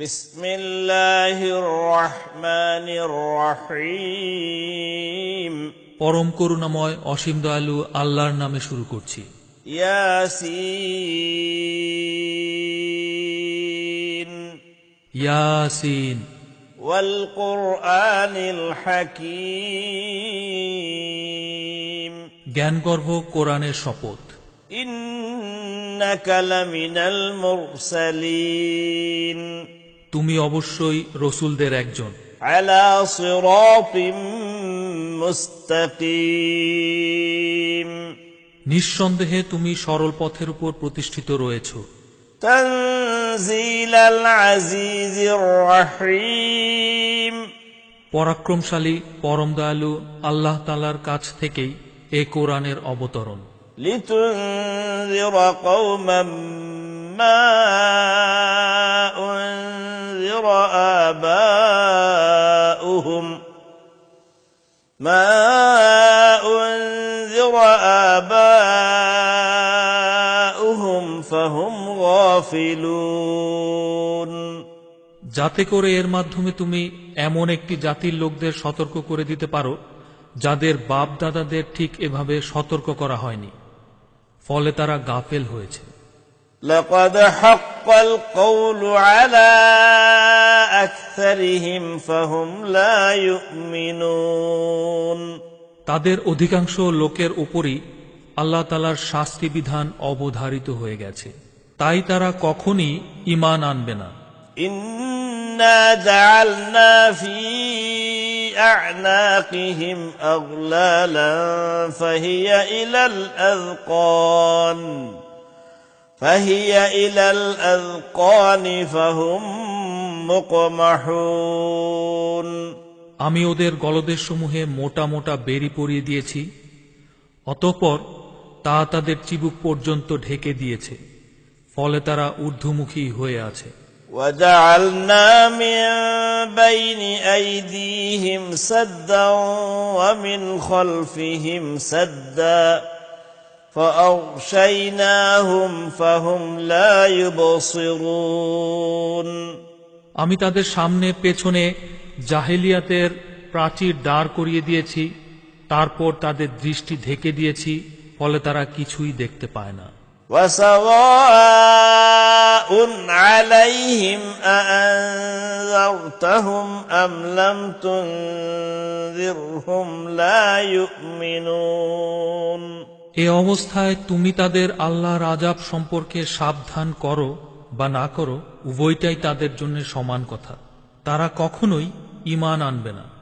بسم الله الرحمن الرحيم পরম করুণাময় অসীম দয়ালু আল্লাহর নামে শুরু করছি ياسين ইয়াসিন والقرآن الحكيم জ্ঞানগর্ভ কোরআনের শপথ إنك لمن المرسلين তুমি অবশ্যই রসুলদের একজন على صراط مستقيم নিঃসন্দেহে তুমি সরল পথের উপর প্রতিষ্ঠিত রয়েছ تنزيل العزيز الرحيم পরাক্রমশালী পরম দয়ালু আল্লাহ তালার কাছ থেকেই এ কোরআনের অবতরণ لتنذر قوما ما أنذر آباؤهم ما أنذر آباؤهم فهم غافلون যাতে করে এর মাধ্যমে তুমি এমন একটি জাতির লোকদের সতর্ক করে দিতে পারো যাদের বাপ দাদাদের ঠিক এভাবে সতর্ক করা হয়নি ফলে তারা গাফেল হয়েছে لقد حق القول على أكثرهم فهم لا يؤمنون তাদের অধিকাংশ লোকের উপরই আল্লাহ তালার শাস্তি বিধান অবধারিত হয়ে গেছে তাই তারা কখনই ইমান আনবে না إنا جعلنا في أعناقهم أغلالا فهي إلى الأذقان فهي إلى الأذقان فهم مقمحون আমি ওদের গলদের সমূহে মোটা মোটা বেরি পরিয়ে দিয়েছি অতঃপর তা তাদের চিবুক পর্যন্ত ঢেকে দিয়েছে ফলে তারা ঊর্ধ্বমুখী হয়ে আছে وجعلنا من بين أيديهم سدا ومن خلفهم سدا فأغشيناهم فهم لا يبصرون আমি তাদের সামনে পেছনে জাহেলিয়াতের প্রাচীর দাঁড় করিয়ে দিয়েছি তারপর তাদের দৃষ্টি ঢেকে দিয়েছি ফলে তারা কিছুই দেখতে পায় না وسواء عليهم أأنذرتهم أم لم تنذرهم لا يؤمنون এ অবস্থায় তুমি তাদের আল্লাহ রাজাব সম্পর্কে সাবধান করো বা না করো, উভয়টাই তাদের জন্য সমান কথা। তারা কখনোই ইমান আনবে না।